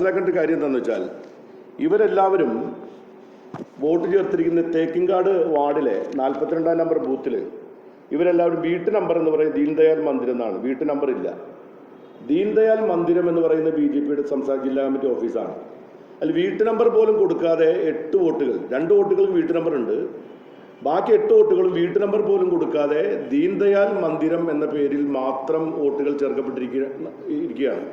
മനസ്സിലാക്കേണ്ട കാര്യം എന്താണെന്ന് വെച്ചാൽ ഇവരെല്ലാവരും വോട്ട് ചേർത്തിരിക്കുന്ന തേക്കിങ്കാട് വാർഡിലെ നാൽപ്പത്തിരണ്ടാം നമ്പർ ബൂത്തിൽ ഇവരെല്ലാവരും വീട്ടു നമ്പർ എന്ന് പറയുന്നത് ദീൻദയാൽ മന്ദിരം എന്നാണ്. വീട്ടു നമ്പർ ഇല്ല. ദീൻദയാൽ മന്ദിരം എന്ന് പറയുന്ന ബി ജെ പിയുടെ സംസ്ഥാന ജില്ലാ കമ്മിറ്റി ഓഫീസാണ്. അതിൽ വീട്ടു നമ്പർ പോലും കൊടുക്കാതെ എട്ട് വോട്ടുകൾ രണ്ട് വോട്ടുകൾക്ക് വീട്ടു നമ്പർ ഉണ്ട്. ബാക്കി എട്ട് വോട്ടുകളും വീട്ടു നമ്പർ പോലും കൊടുക്കാതെ ദീൻദയാൽ മന്ദിരം എന്ന പേരിൽ മാത്രം വോട്ടുകൾ ചേർക്കപ്പെട്ടിരിക്കുകയാണ്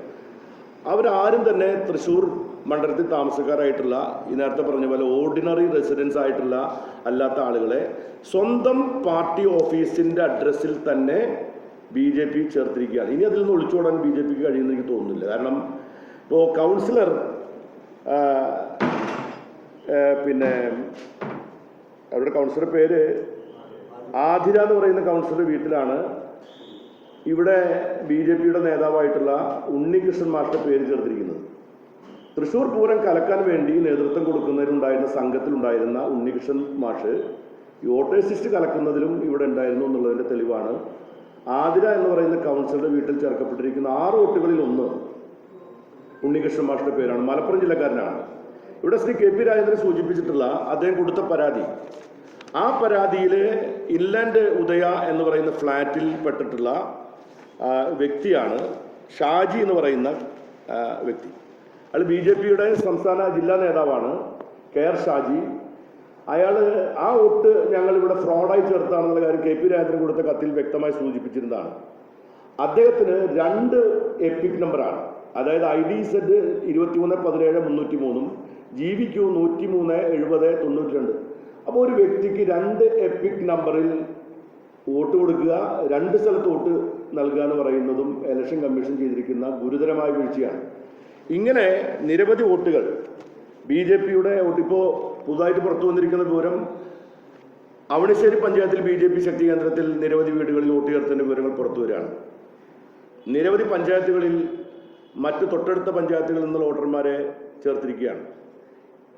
അവരാരും തന്നെ തൃശ്ശൂർ മണ്ഡലത്തിൽ താമസക്കാരായിട്ടുള്ള ഈ നേരത്തെ പറഞ്ഞ പോലെ ഓർഡിനറി റെസിഡൻസ് ആയിട്ടുള്ള അല്ലാത്ത ആളുകളെ. സ്വന്തം പാർട്ടി ഓഫീസിന്റെ അഡ്രസ്സിൽ തന്നെ ബി ജെ പി ചേർത്തിരിക്കുകയാണ്. ഇനി അതിൽ നിന്ന് ഒളിച്ചോടാൻ ബി ജെ പിക്ക് കഴിയുമെന്ന് എനിക്ക് തോന്നുന്നില്ല. കാരണം ഇപ്പോൾ കൗൺസിലർ പിന്നെ അവരുടെ കൗൺസിലർ പേര് ആതിര എന്ന് പറയുന്ന കൗൺസിലർ വീട്ടിലാണ്. ഇവിടെ ബി ജെ പിയുടെ നേതാവായിട്ടുള്ള ഉണ്ണികൃഷ്ണൻ മാസ്റ്റർ പേര് ചേർത്തിരിക്കുന്നത്. തൃശൂർ പൂരം കലക്കാൻ വേണ്ടി നേതൃത്വം കൊടുക്കുന്നതിനുണ്ടായിരുന്ന സംഘത്തിലുണ്ടായിരുന്ന ഉണ്ണികൃഷ്ണൻ മാഷ് ഈ വോട്ടേഴ്സ് ലിസ്റ്റ് കലക്കുന്നതിലും ഇവിടെ ഉണ്ടായിരുന്നു എന്നുള്ളതിന്റെ തെളിവാണ്. ആതിര എന്ന് പറയുന്ന കൗൺസിലറുടെ വീട്ടിൽ ചേർക്കപ്പെട്ടിരിക്കുന്ന ആറ് വോട്ടുകളിൽ ഒന്ന് ഉണ്ണികൃഷ്ണൻ മാഷിന്റെ പേരാണ്. മലപ്പുറം ജില്ലക്കാരനാണ്. ഇവിടെ ശ്രീ കെ പി രാജേന്ദ്രൻ സൂചിപ്പിച്ചിട്ടുള്ള അദ്ദേഹം കൊടുത്ത പരാതി. ആ പരാതിയിൽ ഇൻലാൻഡ് ഉദയ എന്ന് പറയുന്ന ഫ്ലാറ്റിൽ പെട്ടിട്ടുള്ള വ്യക്തിയാണ് ഷാജി എന്ന് പറയുന്ന വ്യക്തി. അയാൾ ബി ജെ പിയുടെ സംസ്ഥാന ജില്ലാ നേതാവാണ് കെ ആർ ഷാജി. അയാൾ ആ വോട്ട് ഞങ്ങൾ ഇവിടെ ഫ്രോഡായി ചേർത്താണെന്നുള്ള കാര്യം കെ പി രാജേന്ദ്രൻ കൊടുത്ത കത്തിൽ വ്യക്തമായി സൂചിപ്പിച്ചിരുന്നതാണ്. അദ്ദേഹത്തിന് രണ്ട് എപ്പിക് നമ്പറാണ്. അതായത് ഐ ഡി സെഡ് ഇരുപത്തിമൂന്ന് പതിനേഴ് മുന്നൂറ്റി മൂന്നും ജി വി ക്യു നൂറ്റി മൂന്ന് എഴുപത് തൊണ്ണൂറ്റി രണ്ട് അപ്പോൾ ഒരു വ്യക്തിക്ക് രണ്ട് എപ്പിക് നമ്പറിൽ വോട്ട് കൊടുക്കുക രണ്ട് സ്ഥലത്ത് വോട്ട് നൽകുക പറയുന്നതും ഇലക്ഷൻ കമ്മീഷൻ ചെയ്തിരിക്കുന്ന ഗുരുതരമായ വീഴ്ചയാണ്. ഇങ്ങനെ നിരവധി വോട്ടുകൾ ബി ജെ പിയുടെ ഇപ്പോൾ പുതുതായിട്ട് പുറത്തു വന്നിരിക്കുന്ന വിവരം അവണിശ്ശേരി പഞ്ചായത്തിൽ ബി ജെ പി ശക്തി കേന്ദ്രത്തിൽ നിരവധി വീടുകളിൽ വോട്ട് ചേർത്തതിന്റെ വിവരങ്ങൾ പുറത്തു വരികയാണ്. നിരവധി പഞ്ചായത്തുകളിൽ മറ്റ് തൊട്ടടുത്ത പഞ്ചായത്തുകളിൽ നിന്നുള്ള വോട്ടർമാരെ ചേർത്തിരിക്കുകയാണ്.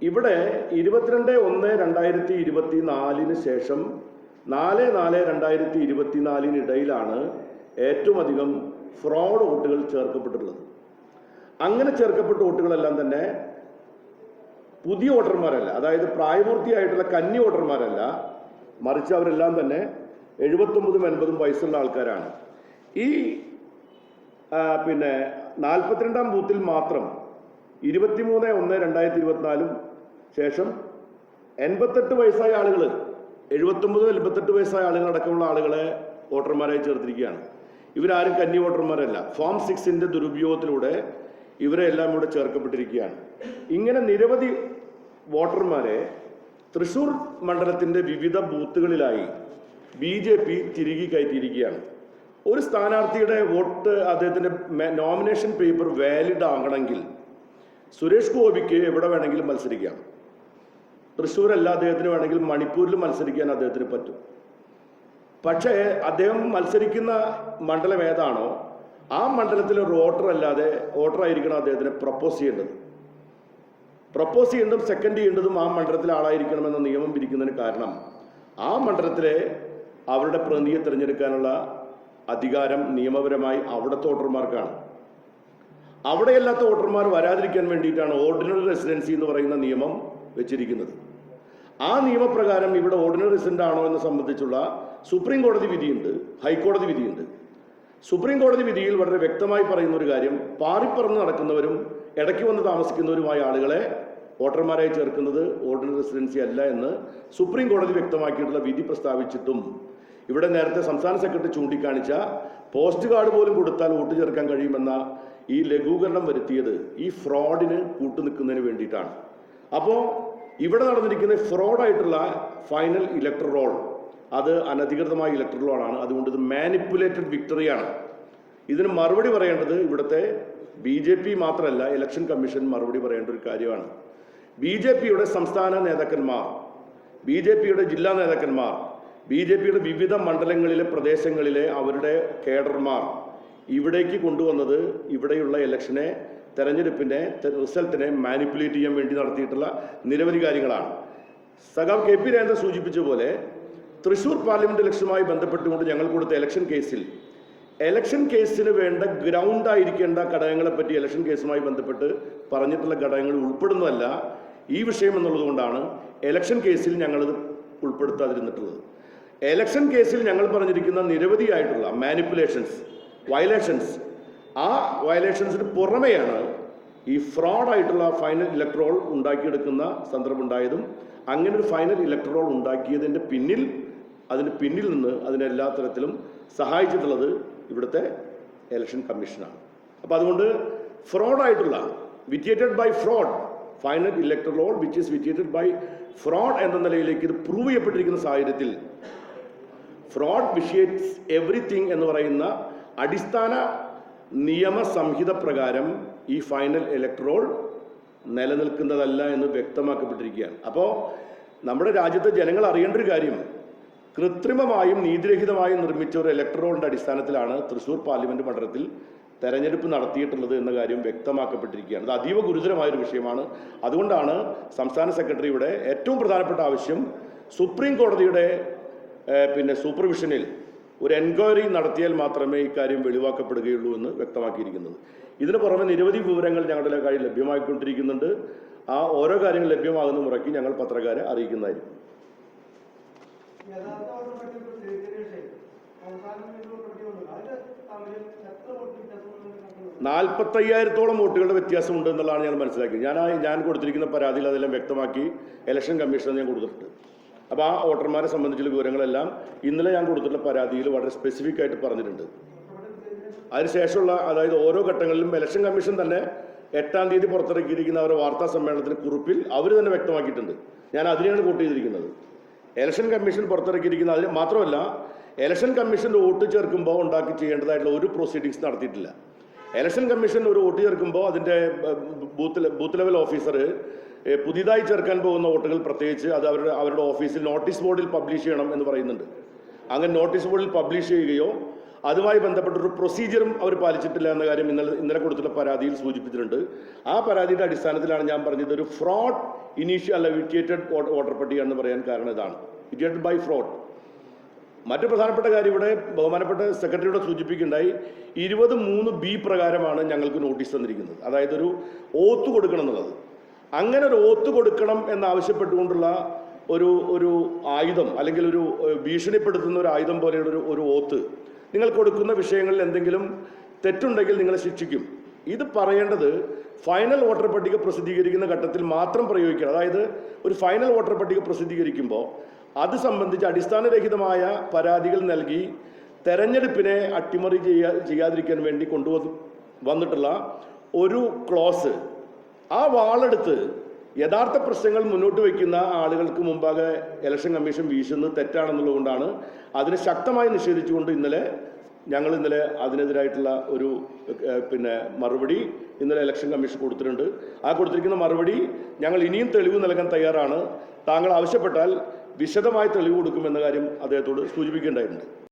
ഇവിടെ ഇരുപത്തിരണ്ട് ഒന്ന് രണ്ടായിരത്തി ഇരുപത്തി നാലിന് ശേഷം നാല് നാല് രണ്ടായിരത്തി ഇരുപത്തി നാലിനിടയിലാണ് ഏറ്റവും അധികം ഫ്രോഡ് വോട്ടുകൾ ചേർക്കപ്പെട്ടിട്ടുള്ളത്. അങ്ങനെ ചേർക്കപ്പെട്ട വോട്ടുകളെല്ലാം തന്നെ പുതിയ വോട്ടർമാരല്ല അതായത് പ്രായപൂർത്തിയായിട്ടുള്ള കന്നി വോട്ടർമാരല്ല മറിച്ച് അവരെല്ലാം തന്നെ എഴുപത്തൊമ്പതും എൺപതും വയസ്സുള്ള ആൾക്കാരാണ്. ഈ പിന്നെ നാൽപ്പത്തിരണ്ടാം ബൂത്തിൽ മാത്രം ഇരുപത്തിമൂന്ന് ഒന്ന് രണ്ടായിരത്തി ഇരുപത്തിനാലും ശേഷം എൺപത്തെട്ട് വയസ്സായ ആളുകൾ എഴുപത്തൊമ്പതും എൺപത്തെട്ട് വയസ്സായ ആളുകൾ അടക്കമുള്ള ആളുകളെ വോട്ടർമാരായി ചേർത്തിരിക്കുകയാണ്. ഇവരാരും കന്നി വോട്ടർമാരല്ല. ഫോം സിക്സിന്റെ ദുരുപയോഗത്തിലൂടെ ഇവരെ എല്ലാം ഇവിടെ ചേർക്കപ്പെട്ടിരിക്കുകയാണ്. ഇങ്ങനെ നിരവധി വോട്ടർമാരെ തൃശൂർ മണ്ഡലത്തിന്റെ വിവിധ ബൂത്തുകളിലായി ബി ജെ പി തിരികെ കയറ്റിയിരിക്കുകയാണ്. ഒരു സ്ഥാനാർത്ഥിയുടെ വോട്ട് അദ്ദേഹത്തിന്റെ നോമിനേഷൻ പേപ്പർ വാലിഡ് ആകണമെങ്കിൽ സുരേഷ് ഗോപിക്ക് എവിടെ വേണമെങ്കിലും മത്സരിക്കാം. തൃശ്ശൂരല്ല അദ്ദേഹത്തിന് വേണമെങ്കിൽ മണിപ്പൂരിൽ മത്സരിക്കാൻ അദ്ദേഹത്തിന് പറ്റും. പക്ഷേ അദ്ദേഹം മത്സരിക്കുന്ന മണ്ഡലം ഏതാണോ ആ മണ്ഡലത്തിൽ ഒരു വോട്ടർ അല്ലാതെ വോട്ടറായിരിക്കണം അദ്ദേഹത്തിന് പ്രപ്പോസ് ചെയ്യേണ്ടത്. പ്രപ്പോസ് ചെയ്യേണ്ടതും സെക്കൻഡ് ചെയ്യേണ്ടതും ആ മണ്ഡലത്തിലെ ആളായിരിക്കണം എന്ന നിയമം പിരിക്കുന്നതിന് കാരണം ആ മണ്ഡലത്തിലെ അവരുടെ പ്രതിനിധിയെ തിരഞ്ഞെടുക്കാനുള്ള അധികാരം നിയമപരമായി അവിടുത്തെ വോട്ടർമാർക്കാണ്. അവിടെയല്ലാത്ത വോട്ടർമാർ വരാതിരിക്കാൻ വേണ്ടിയിട്ടാണ് ഓർഡിനറി റെസിഡൻസി എന്ന് പറയുന്ന നിയമം വെച്ചിരിക്കുന്നത്. ആ നിയമപ്രകാരം ഇവിടെ ഓർഡിനറി റെസിഡന്റ് ആണോ എന്ന് സംബന്ധിച്ചുള്ള സുപ്രീം കോടതി വിധിയുണ്ട് ഹൈക്കോടതി വിധിയുണ്ട്. സുപ്രീം കോടതി വിധിയിൽ വളരെ വ്യക്തമായി പറയുന്ന ഒരു കാര്യം പാറിപ്പറന്ന് നടക്കുന്നവരും ഇടയ്ക്ക് വന്ന് താമസിക്കുന്നവരുമായ ആളുകളെ വോട്ടർമാരായി ചേർക്കുന്നത് ഓർഡിനറി റെസിഡൻസി അല്ല എന്ന് സുപ്രീം കോടതി വ്യക്തമാക്കിയിട്ടുള്ള വിധി പ്രസ്താവിച്ചിട്ടും ഇവിടെ നേരത്തെ സംസ്ഥാന സെക്രട്ടറി ചൂണ്ടിക്കാണിച്ച പോസ്റ്റ് കാർഡ് പോലും കൊടുത്താൽ വോട്ട് ചേർക്കാൻ കഴിയുമെന്ന ഈ ലഘൂകരണം വരുത്തിയത് ഈ ഫ്രോഡിന് കൂട്ടുനിൽക്കുന്നതിന് വേണ്ടിയിട്ടാണ്. അപ്പോൾ ഇവിടെ നടന്നിരിക്കുന്ന ഫ്രോഡായിട്ടുള്ള ഫൈനൽ ഇലക്ട്രോൾ അത് അനധികൃതമായ ഇലക്ട്രോൾ ആണ് അതുകൊണ്ട് ഇത് മാനിപ്പുലേറ്റഡ് വിക്ടറിയാണ്. ഇതിന് മറുപടി പറയേണ്ടത് ഇവിടുത്തെ ബി ജെ പി മാത്രമല്ല ഇലക്ഷൻ കമ്മീഷൻ മറുപടി പറയേണ്ട ഒരു കാര്യമാണ്. ബി ജെ പിയുടെ സംസ്ഥാന നേതാക്കന്മാർ ബി ജെ പിയുടെ ജില്ലാ നേതാക്കന്മാർ ബി ജെ പിയുടെ വിവിധ മണ്ഡലങ്ങളിലെ പ്രദേശങ്ങളിലെ അവരുടെ കേഡർമാർ ഇവിടേക്ക് കൊണ്ടുവന്നത് ഇവിടെയുള്ള ഇലക്ഷനെ തെരഞ്ഞെടുപ്പിനെ തെ- റിസൾട്ടിനെ മാനിപ്പുലേറ്റ് ചെയ്യാൻ വേണ്ടി നടത്തിയിട്ടുള്ള നിരവധി കാര്യങ്ങളാണ്. സഖാവ് കെ പി രാജേന്ദ്രൻ സൂചിപ്പിച്ച പോലെ തൃശൂർ പാർലമെന്റ് ഇലക്ഷനുമായി ബന്ധപ്പെട്ടുകൊണ്ട് ഞങ്ങൾ കൊടുത്ത ഇലക്ഷൻ കേസിൽ എലക്ഷൻ കേസിന് വേണ്ട ഗ്രൗണ്ട് ആയിരിക്കേണ്ട ഘടകങ്ങളെ പറ്റി ഇലക്ഷൻ കേസുമായി ബന്ധപ്പെട്ട് പറഞ്ഞിട്ടുള്ള ഘടകങ്ങൾ ഉൾപ്പെടുന്നതല്ല ഈ വിഷയം എന്നുള്ളത് കൊണ്ടാണ് ഇലക്ഷൻ കേസിൽ ഞങ്ങളിത് ഉൾപ്പെടുത്താതിരുന്നിട്ടുള്ളത്. എലക്ഷൻ കേസിൽ ഞങ്ങൾ പറഞ്ഞിരിക്കുന്ന നിരവധിയായിട്ടുള്ള മാനിപ്പുലേഷൻസ് വയലേഷൻസ് ആ വയലേഷൻസിന് പുറമെയാണ് ഈ ഫ്രോഡായിട്ടുള്ള ഫൈനൽ ഇലക്ട്രോൾ ഉണ്ടാക്കിയെടുക്കുന്ന സന്ദർഭം ഉണ്ടായതും അങ്ങനെ ഒരു ഫൈനൽ ഇലക്ട്രോൾ ഉണ്ടാക്കിയതിന്റെ പിന്നിൽ അതിന് പിന്നിൽ നിന്ന് അതിനെ എല്ലാ തരത്തിലും സഹായിച്ചിട്ടുള്ളത് ഇവിടുത്തെ ഇലക്ഷൻ കമ്മീഷനാണ്. അപ്പോൾ അതുകൊണ്ട് ഫ്രോഡായിട്ടുള്ള vitiated by fraud final electoral which is vitiated by fraud എന്ന നിലയിലേക്ക് ഇത് പ്രൂവ് ചെയ്യപ്പെട്ടിരിക്കുന്ന സാഹചര്യത്തിൽ ഫ്രോഡ് വിഷിയേറ്റ്സ് എവറിത്തിങ് എന്ന് പറയുന്ന അടിസ്ഥാന നിയമസംഹിത പ്രകാരം ഈ ഫൈനൽ ഇലക്ട്രോൾ നിലനിൽക്കുന്നതല്ല എന്ന് വ്യക്തമാക്കപ്പെട്ടിരിക്കുകയാണ്. അപ്പോൾ നമ്മുടെ രാജ്യത്തെ ജനങ്ങൾ അറിയേണ്ട ഒരു കാര്യം കൃത്രിമമായും നീതിരഹിതമായും നിർമ്മിച്ച ഒരു ഇലക്ട്രോളിന്റെ അടിസ്ഥാനത്തിലാണ് തൃശ്ശൂർ പാർലമെന്റ് മണ്ഡലത്തിൽ തെരഞ്ഞെടുപ്പ് നടത്തിയിട്ടുള്ളത് എന്ന കാര്യം വ്യക്തമാക്കപ്പെട്ടിരിക്കുകയാണ്. അത് അതീവ ഗുരുതരമായ ഒരു വിഷയമാണ്. അതുകൊണ്ടാണ് സംസ്ഥാന സെക്രട്ടറിയുടെ ഏറ്റവും പ്രധാനപ്പെട്ട ആവശ്യം സുപ്രീം കോടതിയുടെ പിന്നെ സൂപ്പർവിഷനിൽ ഒരു എൻക്വയറി നടത്തിയാൽ മാത്രമേ ഇക്കാര്യം വെളിവാക്കപ്പെടുകയുള്ളൂ എന്ന് വ്യക്തമാക്കിയിരിക്കുന്നത്. ഇതിന് പുറമെ നിരവധി വിവരങ്ങൾ ഞങ്ങളുടെ കാര്യം ലഭ്യമായിക്കൊണ്ടിരിക്കുന്നുണ്ട്. ആ ഓരോ കാര്യങ്ങൾ ലഭ്യമാകുന്ന മുറയ്ക്ക് ഞങ്ങൾ പത്രക്കാരെ അറിയിക്കുന്നതായിരിക്കും. നാൽപ്പത്തയ്യായിരത്തോളം വോട്ടുകളുടെ വ്യത്യാസമുണ്ട് എന്നുള്ളതാണ് ഞാൻ മനസ്സിലാക്കിയത്. ഞാൻ ഞാൻ കൊടുത്തിരിക്കുന്ന പരാതിയിൽ അതെല്ലാം വ്യക്തമാക്കി ഇലക്ഷൻ കമ്മീഷന് ഞാൻ കൊടുത്തിട്ടുണ്ട്. അപ്പോൾ ആ വോട്ടർമാരെ സംബന്ധിച്ചുള്ള വിവരങ്ങളെല്ലാം ഇന്നലെ ഞാൻ കൊടുത്തിട്ടുള്ള പരാതിയിൽ വളരെ സ്പെസിഫിക് ആയിട്ട് പറഞ്ഞിട്ടുണ്ട്. അതിനുശേഷമുള്ള അതായത് ഓരോ ഘട്ടങ്ങളിലും ഇലക്ഷൻ കമ്മീഷൻ തന്നെ എട്ടാം തീയതി പുറത്തിറക്കിയിരിക്കുന്ന അവരുടെ വാർത്താ സമ്മേളനത്തിന് കുറിപ്പിൽ അവർ തന്നെ വ്യക്തമാക്കിയിട്ടുണ്ട്. ഞാൻ അതിനെയാണ് കോട്ട് ചെയ്തിരിക്കുന്നത്. ഇലക്ഷൻ കമ്മീഷൻ പുറത്തിറക്കിയിരിക്കുന്ന അതിന് മാത്രമല്ല ഇലക്ഷൻ കമ്മീഷന്റെ വോട്ട് ചേർക്കുമ്പോൾ ഉണ്ടാക്കി ചെയ്യേണ്ടതായിട്ടുള്ള ഒരു പ്രൊസീഡിങ്സ് നടത്തിയിട്ടില്ല. ഇലക്ഷൻ കമ്മീഷൻ ഒരു വോട്ട് ചേർക്കുമ്പോൾ അതിന്റെ ബൂത്ത് ബൂത്ത് ലെവൽ ഓഫീസർ പുതിയതായി ചേർക്കാൻ പോകുന്ന വോട്ടുകൾ പ്രത്യേകിച്ച് അത് അവരുടെ അവരുടെ ഓഫീസിൽ നോട്ടീസ് ബോർഡിൽ പബ്ലിഷ് ചെയ്യണം എന്ന് പറയുന്നുണ്ട്. അങ്ങനെ നോട്ടീസ് ബോർഡിൽ പബ്ലിഷ് ചെയ്യുകയോ അതുമായി ബന്ധപ്പെട്ടൊരു പ്രൊസീജിയറും അവർ പാലിച്ചിട്ടില്ല എന്ന കാര്യം ഇന്നലെ ഇന്നലെ കൊടുത്തിട്ടുള്ള പരാതിയിൽ സൂചിപ്പിച്ചിട്ടുണ്ട്. ആ പരാതിയുടെ അടിസ്ഥാനത്തിലാണ് ഞാൻ പറഞ്ഞത് ഒരു ഫ്രോഡ് ഇനീഷ്യൽ അല്ല വിറ്റിയേറ്റഡ് വോട്ടർ പട്ടിക എന്ന് പറയാൻ കാരണം ഇതാണ്. വിറ്റിയേറ്റഡ് ബൈ ഫ്രോഡ് മറ്റു പ്രധാനപ്പെട്ട കാര്യം ഇവിടെ ബഹുമാനപ്പെട്ട സെക്രട്ടറിയോട് സൂചിപ്പിക്കുണ്ടായി ഇരുപത് മൂന്ന് ബി പ്രകാരമാണ് ഞങ്ങൾക്ക് നോട്ടീസ് തന്നിരിക്കുന്നത്. അതായത് ഒരു ഓത്ത് കൊടുക്കണം എന്നുള്ളത്. അങ്ങനെ ഒരു ഓത്ത് കൊടുക്കണം എന്നാവശ്യപ്പെട്ടുകൊണ്ടുള്ള ഒരു ഒരു ആയുധം അല്ലെങ്കിൽ ഒരു ഭീഷണിപ്പെടുത്തുന്ന ഒരു ആയുധം പോലെയുള്ള ഒരു ഒരു ഓത്ത് നിങ്ങൾ കൊടുക്കുന്ന വിഷയങ്ങളിൽ എന്തെങ്കിലും തെറ്റുണ്ടെങ്കിൽ നിങ്ങളെ ശിക്ഷിക്കും. ഇത് പറയേണ്ടത് ഫൈനൽ വോട്ടർ പട്ടിക പ്രസിദ്ധീകരിക്കുന്ന ഘട്ടത്തിൽ മാത്രം പ്രയോഗിക്കണം. അതായത് ഒരു ഫൈനൽ വോട്ടർ പട്ടിക പ്രസിദ്ധീകരിക്കുമ്പോൾ അത് സംബന്ധിച്ച് അടിസ്ഥാനരഹിതമായ പരാതികൾ നൽകി തെരഞ്ഞെടുപ്പിനെ അട്ടിമറി ചെയ്യാ ചെയ്യാതിരിക്കാൻ വേണ്ടി കൊണ്ടുവന്നിട്ടുള്ള ഒരു ക്ലോസ് ആ വാളെടുത്ത് യഥാർത്ഥ പ്രശ്നങ്ങൾ മുന്നോട്ട് വയ്ക്കുന്ന ആളുകൾക്ക് മുമ്പാകെ ഇലക്ഷൻ കമ്മീഷൻ വീശുന്നത് തെറ്റാണെന്നുള്ളതുകൊണ്ടാണ് അതിനെ ശക്തമായി നിഷേധിച്ചുകൊണ്ട് ഇന്നലെ ഞങ്ങൾ ഇന്നലെ അതിനെതിരായിട്ടുള്ള ഒരു പിന്നെ മറുപടി ഇന്നലെ ഇലക്ഷൻ കമ്മീഷൻ കൊടുത്തിട്ടുണ്ട്. ആ കൊടുത്തിരിക്കുന്ന മറുപടി ഞങ്ങൾ ഇനിയും തെളിവ് നൽകാൻ തയ്യാറാണ്. താങ്കൾ ആവശ്യപ്പെട്ടാൽ വിശദമായി തെളിവ് കൊടുക്കുമെന്ന കാര്യം അദ്ദേഹത്തോട് സൂചിപ്പിക്കേണ്ടതായിട്ടുണ്ട്